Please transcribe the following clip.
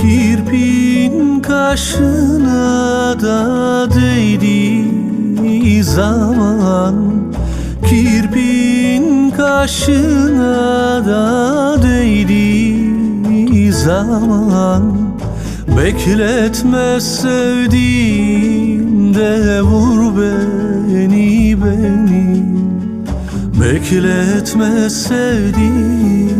Kirpin kaşına da değdiği zaman. Kirpin kaşına da değdiği zaman. Bekletme sevdiğimde vur beni beni. Bekletme sevdiğimde vur